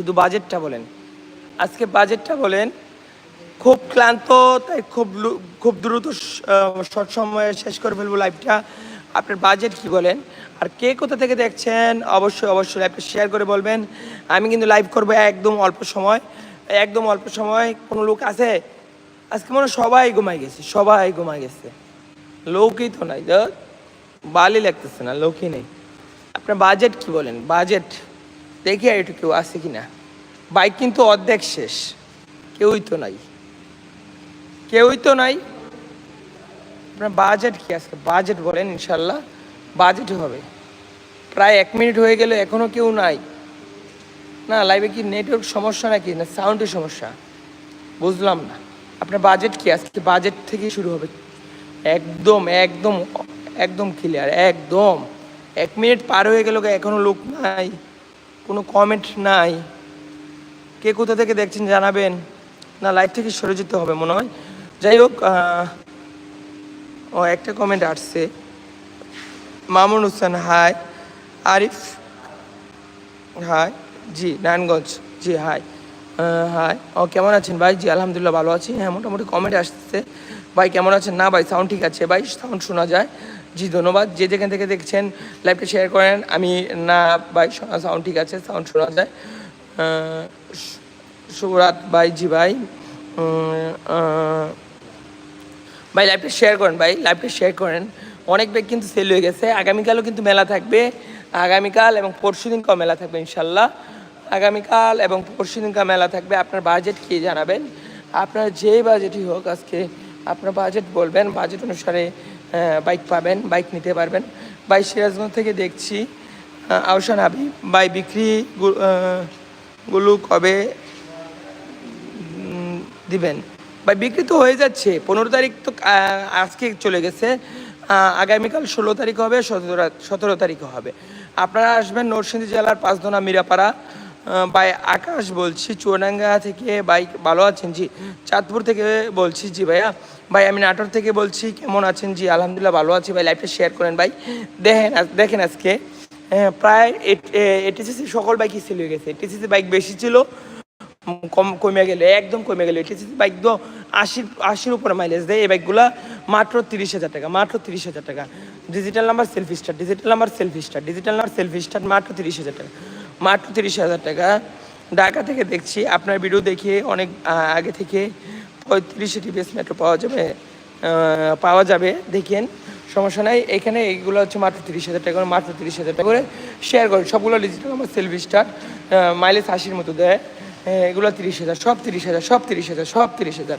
শুধু বাজেটটা বলেন। আজকে বাজেটটা বলেন, খুব ক্লান্ত, তাই খুব খুব দ্রুত শর্ট সময়ে শেষ করে ফেলব লাইভটা আপনার বাজেট কি বলেন? আর কে কোথা থেকে দেখছেন? অবশ্যই অবশ্যই লাইভটা শেয়ার করে বলবেন। আমি কিন্তু লাইভ করব একদম অল্প সময়, একদম অল্প সময়। কোনো লোক আছে? আজকে মনে সবাই ঘুমাই গেছে, সবাই ঘুমাই গেছে। লোকই তো নাই বালি লাগতেছে না, লোকই নেই। আপনার বাজেট কি বলেন? বাজেট দেখি আর একটু কেউ আছে কি না বাইক কিন্তু অর্ধেক শেষ। কেউই তো নাই। কেউই তো নাই। আপনার বাজেট কি আজকে বাজেট বলেন ইনশাল্লাহ বাজেট হবে। প্রায় এক মিনিট হয়ে গেলে এখনও কেউ নাই। না লাইভে কি নেটওয়ার্ক সমস্যা নাকি? না সাউন্ডের সমস্যা। বুঝলাম না। আপনার বাজেট কি আজকে বাজেট থেকে শুরু হবে। একদম একদম একদম ক্লিয়ার একদম। এক মিনিট পার হয়ে গেল এখনও লোক নাই। কোনো কমেন্ট নাই। কে কোথা থেকে দেখছেন জানাবেন। না লাইভ থেকে সরে যেতে হবে মনে হয়। যাই হোক ও, একটা কমেন্ট আসছে। মামুন হোসেন হাই আরিফ হাই জি, নারায়ণগঞ্জ। জি হাই হাই ও, কেমন আছেন ভাই? জি, আলহামদুলিল্লাহ ভালো আছি। হ্যাঁ মোটামুটি কমেন্ট আসছে। ভাই, কেমন আছেন? না ভাই সাউন্ড ঠিক আছে। ভাই সাউন্ড শোনা যায়। জি, ধন্যবাদ। যে যেখান থেকে দেখছেন লাইভটা শেয়ার করেন, আমি না ভাই সাউন্ড ঠিক আছে সাউন্ড শোনা যায়। শুভরাত ভাই, জি ভাই। ভাই লাইভটা শেয়ার করেন ভাই লাইভটা শেয়ার করেন। অনেক ব্যাগ কিন্তু সেল হয়ে গেছে। আগামীকালও কিন্তু মেলা থাকবে। আগামীকাল এবং পরশু দিনকাও মেলা থাকবে ইনশাল্লাহ আগামীকাল এবং পরশু দিনকার মেলা থাকবে। আপনার বাজেট কি জানাবেন? আপনার যে বাজেটই হোক আজকে, আপনার বাজেট বলবেন। বাজেট অনুসারে বাইক পাবেন বাইক নিতে পারবেন। ভাই সিরাজগঞ্জ থেকে দেখছি আহ, আহসান হাবিব ভাই বিক্রি গুলো কবে দিবেন? বা বিক্রি তো হয়ে যাচ্ছে পনেরো তারিখ তো আজকে চলে গেছে। আগামীকাল ষোলো তারিখ হবে সতেরো সতেরো তারিখও হবে। আপনারা আসবেন নরসিংদী জেলার পাঁচদোনা মিরাপাড়া। বাই আকাশ বলছি, চুয়াডাঙ্গা থেকে বাইক ভালো আছেন? জি, চাঁদপুর থেকে বলছি, জি ভাইয়া। ভাই, আমি নাটোর থেকে বলছি, কেমন আছেন? জি, আলহামদুলিল্লাহ ভালো আছি ভাই লাইফটা শেয়ার করেন ভাই। দেখেন দেখেন আজকে প্রায় এটিসিসি সকল বাইকই সেল হয়ে গেছে। এটিসিসি বাইক বেশি ছিল, কম, কমে গেলে, একদম কমে গেলে। এটিসি বাইক তো আশির আশির উপরে মাইলেজ দেয়। এই বাইকগুলো মাত্র তিরিশ হাজার টাকা, মাত্র তিরিশ হাজার টাকা। Digital number selfie star digital number selfie star digital number selfie star মাত্র তিরিশ হাজার টাকা। মাত্র তিরিশ হাজার টাকা। ঢাকা থেকে দেখছি, আপনার ভিডিও দেখে অনেক আগে থেকে পঁয়ত্রিশে টিপিএস মেট্রো পাওয়া যাবে পাওয়া যাবে, দেখেন। সমস্যা নাই, এখানে এইগুলো হচ্ছে মাত্র তিরিশ হাজার টাকা মাত্র তিরিশ হাজার টাকা করে শেয়ার করে। সবগুলো ডিজিটাল আমার সেলফি স্টার মাইলেজ আশির মতো দেয়। এগুলো তিরিশ হাজার, সব তিরিশ হাজার, সব তিরিশ হাজার, সব তিরিশ হাজার।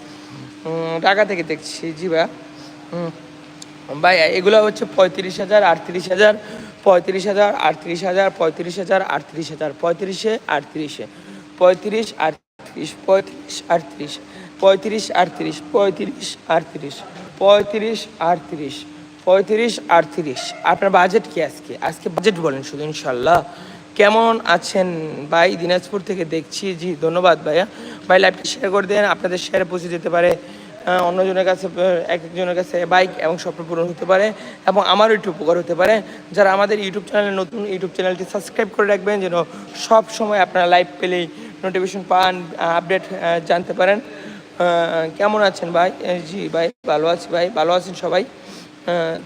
ঢাকা থেকে দেখছি, জি ভাই, এগুলো হচ্ছে পঁয়ত্রিশ হাজার, আটত্রিশ হাজার পঁয়ত্রিশ হাজার, আটত্রিশ হাজার, পঁয়ত্রিশ হাজার, আটত্রিশ হাজার, পঁয়ত্রিশে, আটত্রিশে, পঁয়ত্রিশ, আটত্রিশ পঁয়ত্রিশ আটত্রিশ পঁয়ত্রিশ আটত্রিশ পঁয়ত্রিশ আটত্রিশ পঁয়ত্রিশ আটত্রিশ পঁয়ত্রিশ, আটত্রিশ। আপনার বাজেট কি আজকে? আজকে বাজেট বলেন শুধু ইনশাল্লাহ কেমন আছেন ভাই? দিনাজপুর থেকে দেখছি। জি, ধন্যবাদ ভাইয়া। ভাই লাইভটি শেয়ার করে দেন। আপনাদের শেয়ারে পৌঁছে যেতে পারে। অন্যজনের কাছে এক একজনের কাছে বাইক এবং স্বপ্ন পূরণ হতে পারে এবং আমারও একটু উপকার হতে পারে। যারা আমাদের ইউটিউব চ্যানেলে নতুন ইউটিউব চ্যানেলটি সাবস্ক্রাইব করে রাখবেন যেন সব সময় আপনারা লাইভ পেলেই নোটিফিকেশন পান আপডেট জানতে পারেন। কেমন আছেন ভাই? জি ভাই, ভালো আছি ভাই, ভালো আছেন সবাই?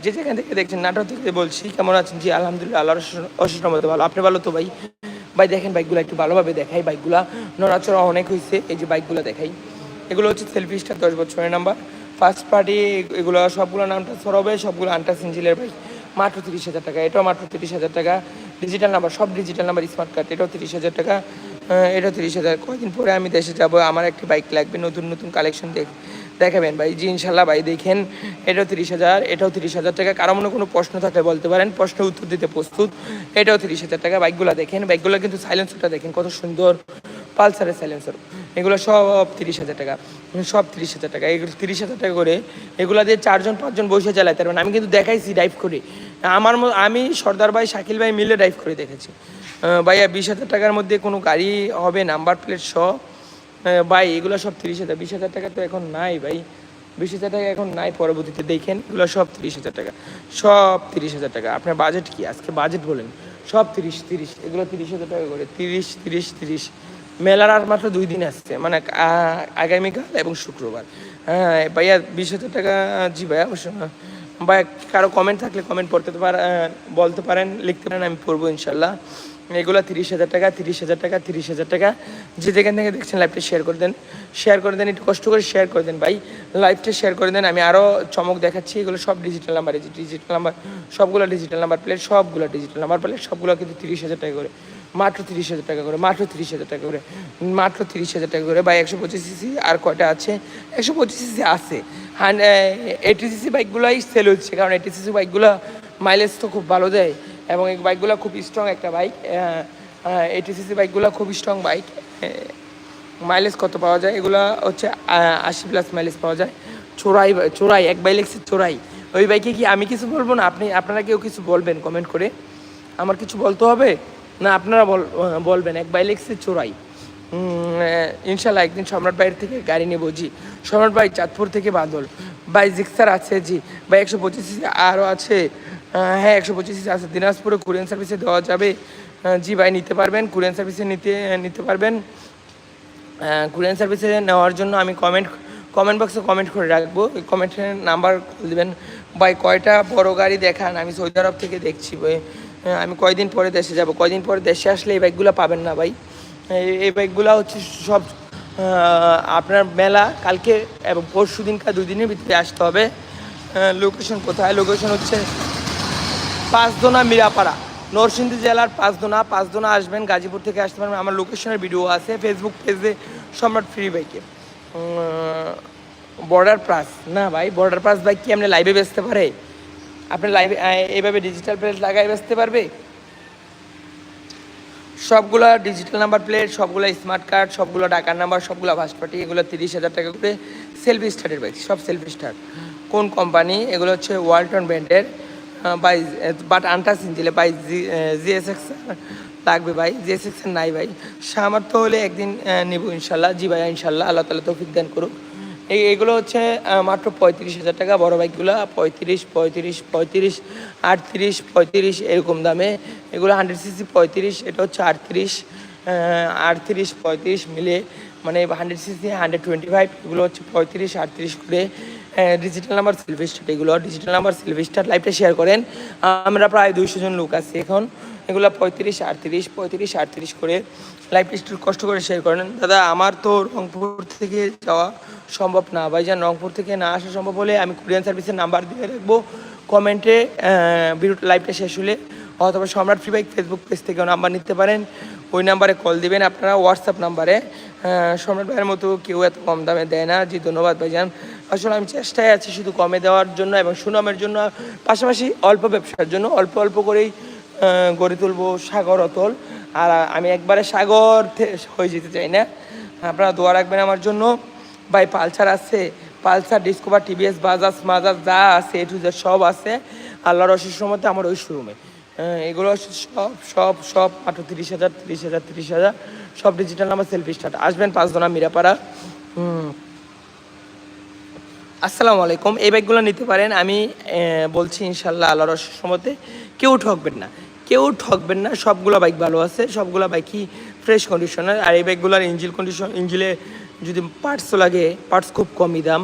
যে যেখান থেকে দেখছেন নাটক থেকে বলছি, কেমন আছেন? জি, আলহামদুলিল্লাহ, আল্লাহর অসুস্থ রহমতে ভালো। আপনি ভালো তো ভাই? ভাই, দেখেন বাইকগুলো, একটু ভালোভাবে দেখাই বাইকগুলা। নড়াচড়া অনেক হয়েছে এই যে বাইকগুলো দেখাই। এগুলো হচ্ছে সেলফি স্টার দশ বছরের নাম্বার ফার্স্ট পার্টি এগুলো সবগুলো নামটা সরবে সবগুলো আন্টাস ইঞ্জিলের বাইক মাত্র তিরিশ হাজার টাকা, এটাও মাত্র তিরিশ হাজার টাকা। ডিজিটাল নাম্বার সব ডিজিটাল নাম্বার স্মার্ট কার্ড এটাও তিরিশ হাজার টাকা। এটাও তিরিশ হাজার। কয়েকদিন পরে আমি দেশে যাব, আমার একটি বাইক লাগবে, নতুন নতুন কালেকশন দেখ দেখাবেন ভাই। জি ইনশাল্লাহ ভাই, দেখেন, এটাও তিরিশ হাজার, এটাও তিরিশ হাজার টাকা। কারও মনে কোনো প্রশ্ন থাকলে বলতে পারেন প্রশ্নের উত্তর দিতে প্রস্তুত। এটাও তিরিশ হাজার টাকা। বাইকগুলো দেখেন বাইকগুলো কিন্তু সাইলেন্সারটা দেখেন, কত সুন্দর। পালসারের সাইলেন্সার এগুলো সব তিরিশ হাজার টাকা। সব তিরিশ হাজার টাকা। এগুলো তিরিশ হাজার টাকা করে এগুলো দিয়ে চারজন, পাঁচজন বসে চালাতে পারবেন আমি কিন্তু দেখাইছি ড্রাইভ করে। আমার আমি সর্দার ভাই, শাকিল ভাই মিলে ড্রাইভ করে দেখেছি। ভাইয়া, বিশ হাজার টাকার মধ্যে কোনো গাড়ি হবে নাম্বার প্লেট সহ? ভাই, এগুলো সব তিরিশ হাজার। বিশ হাজার টাকা তো এখন নাই ভাই। বিশ হাজার টাকা এখন নাই পরবর্তীতে। দেখেন, এগুলো সব তিরিশ হাজার টাকা। সব তিরিশ হাজার টাকা। আপনার বাজেট কি? আজকে বাজেট বলেন। সব তিরিশ তিরিশ, এগুলো তিরিশ হাজার টাকা করে। তিরিশ তিরিশ তিরিশ। মেলার আর মাত্র দুই দিন আসছে মানে আগামীকাল এবং শুক্রবার। হ্যাঁ ভাইয়া বিশ হাজার টাকা, জি ভাইয়া, অবশ্য ভাইয়া, কারও কমেন্ট থাকলে কমেন্ট পড়তে পার বলতে পারেন, লিখতে পারেন, আমি পড়ব ইনশাল্লাহ। এগুলো তিরিশ হাজার টাকা, তিরিশ হাজার টাকা, তিরিশ হাজার টাকা। যে যেখান থেকে দেখছেন লাইভটা শেয়ার করে দেন শেয়ার করে দেন, একটু কষ্ট করে শেয়ার করে দেন, ভাই। লাইভটা শেয়ার করে দেন, আমি আরও চমক দেখাচ্ছি, এগুলো সব ডিজিটাল নাম্বার ডিজিটাল নাম্বার সবগুলো ডিজিটাল নাম্বার প্লেট, সবগুলো ডিজিটাল নাম্বার প্লেট, সবগুলো কিন্তু তিরিশ হাজার টাকা করে। মাত্র তিরিশ হাজার টাকা করে, মাত্র তিরিশ হাজার টাকা করে, মাত্র তিরিশ হাজার টাকা করে। বা একশো পঁচিশ সিসি আর কয়টা আছে? একশো পঁচিশ সিসি আছে। হান এইটি সিসি বাইকগুলোই সেল হচ্ছে, কারণ এইটি সিসি বাইকগুলো মাইলেজ তো খুব ভালো দেয় এবং এই বাইকগুলো খুব স্ট্রং একটা বাইক। এইটি সিসি বাইকগুলো খুব স্ট্রং বাইক। মাইলেজ কত পাওয়া যায়? এগুলো হচ্ছে আশি প্লাস মাইলেজ পাওয়া যায়। চোরাই চোরাই, এক বাইলেক্সের চোরাই। ওই বাইকে কি আমি কিছু বলব না? আপনি, আপনারা কেউ কিছু বলবেন কমেন্ট করে? আমার কিছু বলতে হবে? না, আপনারা বল- বলবেন, এক বাইলেক্সের চোরাই। ইনশাল্লাহ একদিন সম্রাট বাইরের থেকে গাড়ি নেব, জি। সম্রাট ভাই চাঁদপুর থেকে বাদল। বাই জিক্সার আছে, জি। বাই একশো পঁচিশ আরও আছে। হ্যাঁ একশো পঁচিশ আছে। দিনাজপুরে কুরিয়ান সার্ভিসে দেওয়া যাবে। জি ভাই, নিতে পারবেন, কুরিয়ান সার্ভিসে নিতে নিতে পারবেন। কুরিয়ান সার্ভিসে নেওয়ার জন্য আমি কমেন্ট কমেন্ট বক্সে কমেন্ট করে রাখব। ওই কমেন্টের নাম্বার দেবেন। ভাই, কয়টা বড় গাড়ি দেখান? আমি সৌদি আরব থেকে দেখছি, ভাই। আমি কয়দিন পরে দেশে যাব? কয়দিন পরে দেশে আসলে এই বাইকগুলো পাবেন না ভাই। এই- বাইকগুলো হচ্ছে সব আপনার মেলা, কালকে এবং পরশু দিনকার দুই দিনের ভিতরে আসতে হবে। লোকেশন কোথায়? লোকেশন হচ্ছে পাঁচদোনা মিরাপাড়া। নরসিংদী জেলার পাঁচদোনা। পাঁচদোনা আসবেন, গাজীপুর থেকে আসতে পারবেন। আমার লোকেশনের ভিডিও আছে ফেসবুক পেজে সম্রাট ফ্রি বাইকে বর্ডার প্লাস না ভাই? বর্ডার প্লাস বাইক কি আপনি লাইভে বেচতে পারে? আপনি লাইভে এইভাবে ডিজিটাল প্লেট লাগাই বেচতে পারবে? সবগুলো ডিজিটাল নাম্বার প্লেট সবগুলো স্মার্ট কার্ড সবগুলো ডাকার নাম্বার সবগুলো ফার্স্ট এগুলো তিরিশ হাজার টাকা করে সেলফি স্টার্টের বাইক সব সেলফি স্টার্ট কোন কোম্পানি এগুলো হচ্ছে ওয়ালটন ব্র্যান্ডের বাই বাট আনটাস ইঞ্জিলে বাই জি জিএসএক্স লাগবে ভাই জিএসএক্স নাই ভাই। সামর্থ্য হলে একদিন নিব ইনশাল্লাহ, জি ভাই ইনশাল্লাহ, আল্লাহ তালা তৌফিক দান করুক। এই, এগুলো হচ্ছে মাত্র পঁয়ত্রিশ হাজার টাকা। বড় বাইকগুলো পঁয়ত্রিশ পঁয়ত্রিশ পঁয়ত্রিশ, আটত্রিশ, পঁয়ত্রিশ, এরকম দামে। এগুলো হান্ড্রেড সিসি পঁয়ত্রিশ, এটা হচ্ছে আটত্রিশ আটত্রিশ, পঁয়ত্রিশ মিলে মানে hundred CC hundred twenty five এগুলো হচ্ছে পঁয়ত্রিশ, আটত্রিশ করে। ডিজিটাল নাম্বার সেলফি স্টার্ট এগুলো ডিজিটাল নাম্বার সেলফি স্টার্ট লাইভটা শেয়ার করেন। আমরা প্রায় দুইশো জন লোক আছি এখন। এগুলো পঁয়ত্রিশ, আটত্রিশ পঁয়ত্রিশ, আটত্রিশ করে। লাইভ একটু কষ্ট করে শেয়ার করেন দাদা, আমার তো রংপুর থেকে যাওয়া সম্ভব না। ভাইজান, রংপুর থেকে না আসা সম্ভব হলে আমি কুরিয়ান সার্ভিসের নাম্বার দিয়ে রাখব। কমেন্টে ভিডিও লাইভটা শেষ হলে অথবা Samrat free bike Facebook page থেকেও নাম্বার নিতে পারেন। ওই নাম্বারে কল দিবেন আপনারা হোয়াটসঅ্যাপ নাম্বারে সম্রাট ভাইয়ের মতো কেউ এত কম দামে দেয় না। জি, ধন্যবাদ ভাইজান। আসলে আমি চেষ্টায় আছি শুধু কমে দেওয়ার জন্য এবং সুনামের জন্য। পাশাপাশি অল্প ব্যবসার জন্য অল্প অল্প করেই গড়ে তুলবো সাগর অতল। আর আমি একবারে সাগর হয়ে যেতে চাই না। আপনারা দোয়া রাখবেন আমার জন্য। ভাই, পালসার আছে। পালসার, ডিসকভার, টিভিএস, বাজাজ, মাজাজ, যা আছে এ টু জেড সব আছে। আল্লাহর অশেষ মধ্যে আমার ওই শোরুমে এগুলো সব সব সব, মাত্র তিরিশ হাজার তিরিশ হাজার তিরিশ হাজার। সব ডিজিটাল নাম্বার সেলফি স্টার্ট আসবেন পাঁচদোনা মিরাপাড়া। আসসালামু আলাইকুম। এই বাইকগুলো নিতে পারেন। আমি বলছি ইনশাল্লাহ আল্লাহর সমতে কেউ ঠকবেন না। কেউ ঠকবেন না, সবগুলো বাইক ভালো আছে, সবগুলো বাইকই ফ্রেশ কন্ডিশনার আর এই বাইকগুলোর ইঞ্জিল কন্ডিশন ইঞ্জিলে যদি পার্টসও লাগে পার্টস খুব কমই দাম।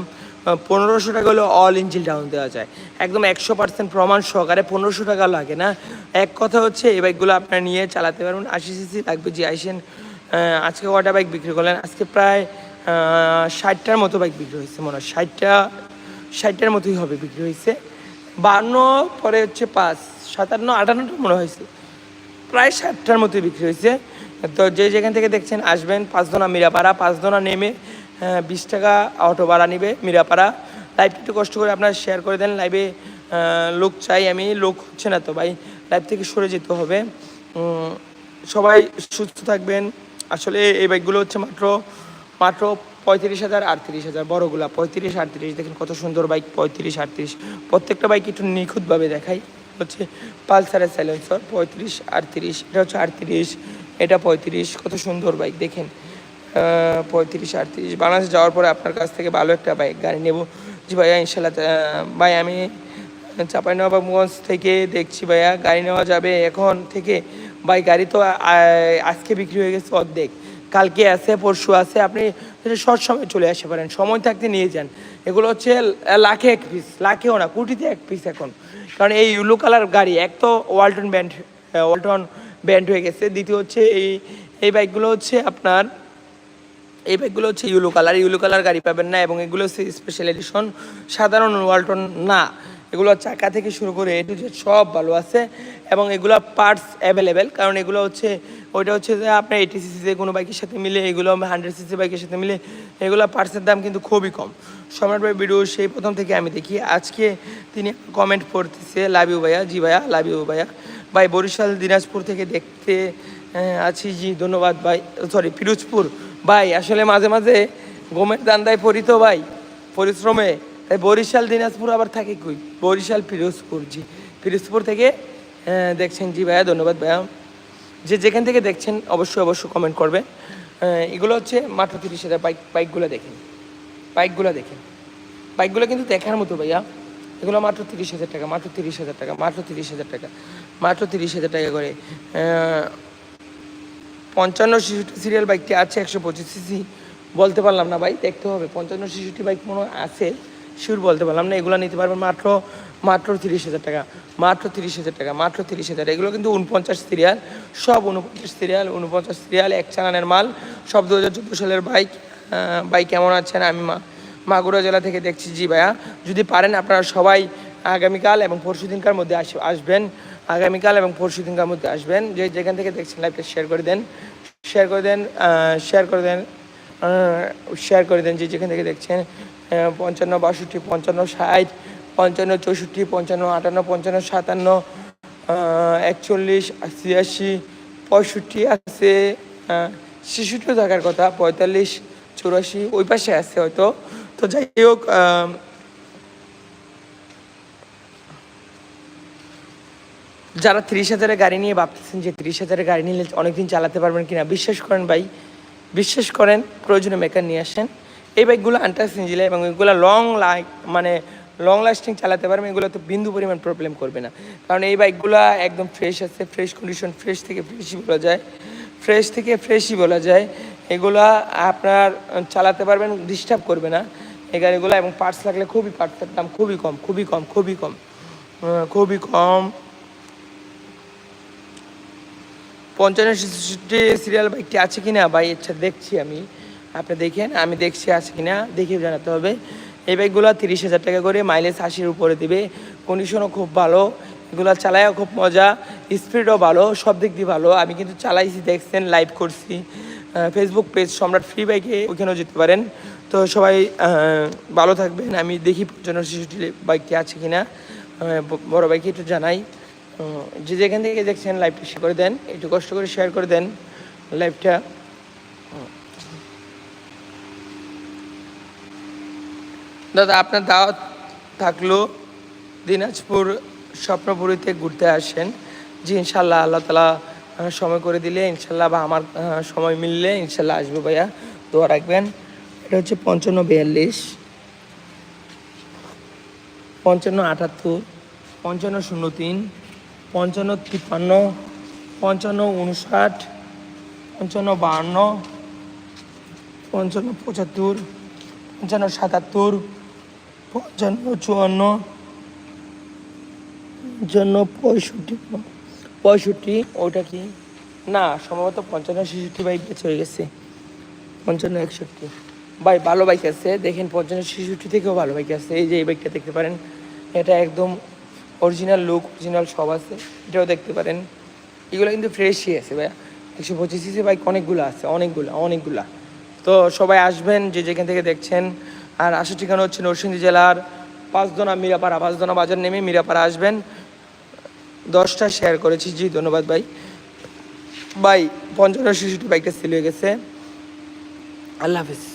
পনেরোশো টাকা হলে অল ইঞ্জিল ডাউন দেওয়া যায়। একদম একশো পার্সেন্ট প্রমাণ সহকারে পনেরোশো টাকা লাগে না। এক কথা হচ্ছে, এই বাইকগুলো আপনারা নিয়ে চালাতে পারবেন। আশি সিসি লাগবে যে আইসেন আজকে কটা বাইক বিক্রি করলেন? আজকে প্রায় ষাটটার মতো বাইক বিক্রি হয়েছে মনে হয়। ষাটটা, ষাটটার মতোই হবে বিক্রি হয়েছে। বান্ন, পরে হচ্ছে পাঁচ। সাতান্ন, আটান্নটা মনে হয়েছে। প্রায় ষাটটার মতোই বিক্রি হয়েছে। তো যে যেখান থেকে দেখছেন, আসবেন পাঁচদোনা মিরাপাড়া পাঁচদোনা নেমে বিশ টাকা অটো ভাড়া নেবে মিরাপাড়া। লাইভটা একটু কষ্ট করে আপনারা শেয়ার করে দেন লাইভে লোক চাই আমি, লোক হচ্ছে না তো ভাই লাইভ থেকে সরে যেতে হবে। সবাই সুস্থ থাকবেন। আসলে এই বাইকগুলো হচ্ছে মাত্র মাত্র পঁয়ত্রিশ হাজার, আটত্রিশ হাজার, বড়গুলা, পঁয়ত্রিশ, আটত্রিশ, দেখেন কত সুন্দর বাইক পঁয়ত্রিশ, আটত্রিশ। প্রত্যেকটা বাইক একটু নিখুঁতভাবে দেখাই। হচ্ছে পালসারের সাইলেন্সার, পঁয়ত্রিশ, আটত্রিশ, এটা হচ্ছে আটত্রিশ, এটা পঁয়ত্রিশ, কত সুন্দর বাইক, দেখেন। পঁয়ত্রিশ, আটত্রিশ, বাংলাদেশ যাওয়ার পরে আপনার কাছ থেকে ভালো একটা বাইক, গাড়ি নেব। জি ভাইয়া ইনশাল্লাহ ভাই, আমি চাঁপাইনবাবগঞ্জ থেকে দেখছি ভাইয়া, গাড়ি নেওয়া যাবে এখন থেকে। ভাই, গাড়ি তো আজকে বিক্রি হয়ে গেছে অর্ধেক। কালকে আছে, পরশু আছে, আপনি শর্ট সময় চলে আসতে পারেন, সময় থাকতে নিয়ে যান। এগুলো হচ্ছে লাখে এক পিস লাখেও না, কোটিতে এক পিস এখন। কারণ এই ইউলো কালার গাড়ি, এক তো ওয়ালটন ব্যান্ড ওয়ালটন ব্যান্ড হয়ে গেছে, দ্বিতীয় হচ্ছে এই এই বাইকগুলো হচ্ছে আপনার, এই বাইকগুলো হচ্ছে ইউলো কালার ইউলো কালার গাড়ি পাবেন না, এবং এগুলো হচ্ছে স্পেশাল এডিশন সাধারণ ওয়ালটন না। এগুলো চাকা থেকে শুরু করে এ টু জেড সব ভালো আছে এবং এগুলো পার্টস অ্যাভেলেবেল কারণ এগুলো হচ্ছে, ওইটা হচ্ছে যে আপনার এইটি সিসিতে কোনো বাইকের সাথে মিলে, এগুলো হান্ড্রেড সিসি বাইকের সাথে মিলে, এগুলো পার্টসের দাম কিন্তু খুবই কম। সম্রাট ভাই ভিডিও সেই প্রথম থেকে আমি দেখি। আজকে তিনি কমেন্ট পড়তেছে লাভ ইউ ভাইয়া, জি ভাইয়া লাভ ইউ ভাইয়া। ভাই, বরিশাল, দিনাজপুর থেকে দেখতে আছি, জি, ধন্যবাদ ভাই সরি পিরোজপুর। ভাই, আসলে মাঝে মাঝে গমের দান্দায় পড়ি তো ভাই, পরিশ্রমে। তাই বরিশাল, দিনাজপুর আবার থাকে কই? বরিশাল ফিরোজপুর জি। ফিরোজপুর থেকে দেখছেন, জি ভাইয়া, ধন্যবাদ ভাইয়া। যে যেখান থেকে দেখছেন, অবশ্যই অবশ্যই কমেন্ট করবে এগুলো হচ্ছে মাত্র তিরিশ হাজার বাইক বাইকগুলো দেখেন। বাইকগুলো দেখেন। বাইকগুলো কিন্তু দেখার মতো ভাইয়া। এগুলো মাত্র তিরিশ হাজার টাকা, মাত্র তিরিশ হাজার টাকা, মাত্র তিরিশ হাজার টাকা, মাত্র তিরিশ হাজার টাকা করে। পঞ্চান্ন শিশুটি সিরিয়াল বাইকটি আছে, একশো পঁচিশ সিসি বলতে পারলাম না ভাই, দেখতে হবে। পঞ্চান্ন শিশুটি বাইক মনে হয় আছে। শিওর বলতে পারলাম না, এগুলো নিতে পারবেন মাত্র মাত্র তিরিশ হাজার টাকা, মাত্র তিরিশ হাজার টাকা, মাত্র তিরিশ হাজার। এগুলো কিন্তু উনপঞ্চাশ সিরিয়াল, সব উনপঞ্চাশ সিরিয়াল উনপঞ্চাশ সিরিয়াল, এক চালানের মাল, সব দু হাজার চোদ্দ সালের বাইক বাইক কেমন আছেন? আমি মা, মাগুরা জেলা থেকে দেখছি জি ভাইয়া। যদি পারেন আপনারা সবাই আগামীকাল এবং পরশু দিনকার মধ্যে আস, আসবেন, আগামীকাল এবং পরশু দিনকার মধ্যে আসবেন। যে যেখান থেকে দেখছেন লাইভটা শেয়ার করে দেন শেয়ার করে দেন শেয়ার করে দেন শেয়ার করে দেন যে যেখান থেকে দেখছেন। পঞ্চান্ন বাষট্টি, পঞ্চান্ন ষাট, পঞ্চান্ন চৌষট্টি, পঞ্চান্ন আটান্ন, পঞ্চান্ন সাতান্ন একচল্লিশ ছিয়াশি পঁয়ষট্টি আছে ছেষট্টি থাকার কথা, পঁয়তাল্লিশ, চুরাশি, ওই পাশে আছে হয়তো। তো যাই হোক যারা তিরিশ হাজারের গাড়ি নিয়ে ভাবতেছেন যে তিরিশ হাজারের গাড়ি নিলে অনেকদিন চালাতে পারবেন কিনা, বিশ্বাস করেন ভাই, বিশ্বাস করেন, প্রয়োজনে মেকার নিয়ে আসেন। এই বাইকগুলো আন্টার সিঞ্জিলে এবং এগুলো লং লাইক মানে লং লাস্টিং চালাতে পারবেন এগুলো তো বিন্দু পরিমাণ প্রবলেম করবে না। কারণ এই বাইকগুলো একদম ফ্রেশ আছে ফ্রেশ কন্ডিশন ফ্রেশ থেকে ফ্রেশই বলা যায়। ফ্রেশ থেকে ফ্রেশই বলা যায়। এগুলা আপনার চালাতে পারবেন ডিস্টার্ব করবে না। এই গাড়িগুলো এবং পার্টস লাগলে খুবই পার্টসের দাম খুবই কম খুবই কম খুবই কম। খুবই কম। পঞ্চান্ন সিরিয়াল বাইকটি আছে কিনা ভাই আচ্ছা দেখছি আমি। আপনি দেখেন, আমি দেখছি আছে কিনা, দেখে জানাতে হবে। এই বাইকগুলো তিরিশ হাজার টাকা করে মাইলেজ আশির উপরে দিবে। কন্ডিশনও খুব ভালো, এগুলো চালায়ও খুব মজা স্পিডও ভালো, সব দিক দিয়ে ভালো। আমি কিন্তু চালাইছি, দেখছেন লাইভ করছি। ফেসবুক পেজ সম্রাট ফ্রি বাইকে ওইখানেও যেতে পারেন। তো সবাই ভালো থাকবেন। আমি দেখি পঞ্চান্ন শিশুটি বাইকটি আছে কি না বড় বাইকে একটু জানাই। যে যেখান থেকে দেখছেন লাইভটা শেয়ার করে দেন। একটু কষ্ট করে শেয়ার করে দেন লাইভটা দাদা, আপনার দাওয়াত থাকল দিনাজপুর স্বপ্নপুরীতে ঘুরতে আসেন। জি, ইনশাল্লাহ আল্লাহ তালা সময় করে দিলে, ইনশাল্লাহ বা আমার সময় মিললে ইনশাল্লাহ আসব ভাইয়া। দোয়া রাখবেন। এটা হচ্ছে পঞ্চান্ন বিয়াল্লিশ, পঞ্চান্ন আটাত্তর, পঞ্চান্ন শূন্য তিন, পঞ্চান্ন তিপ্পান্ন, পঞ্চান্ন উনষাট, পঞ্চান্ন বাহান্ন, পঞ্চান্ন পঁচাত্তর, পঞ্চান্ন সাতাত্তর পঞ্চান্ন, চুয়ান্ন, পঞ্চান্ন, পঁয়ষট্টি। পঁয়ষট্টি ওটা কি? না, সম্ভবত পঞ্চান্ন, ছেষট্টি বাইক বেঁচে হয়ে গেছে। পঞ্চান্ন, একষট্টি। ভাই, ভালো বাইক আছে। দেখেন, পঞ্চান্ন, ছেষট্টি থেকেও ভালো বাইক আছে। এই যে এই বাইকটা দেখতে পারেন, এটা একদম অরিজিনাল লুক অরিজিনাল সব আছে। এটাও দেখতে পারেন। এগুলো কিন্তু ফ্রেশই আছে, ভাইয়া। একশো পঁচিশ সিসি বাইক অনেকগুলো আছে, অনেকগুলো, অনেকগুলা। তো সবাই আসবেন, যে যেখান থেকে দেখছেন আর আসার ঠিকানা হচ্ছে নরসিংদী জেলার পাঁচদোনা মিরাপাড়া। পাঁচদোনা বাজার নেমে মিরাপাড়া আসবেন। দশটা শেয়ার করেছি। জি, ধন্যবাদ ভাই। ভাই পঞ্চাশ শিশুটি বাইকটা সেল হয়ে গেছে। আল্লাহ হাফিজ।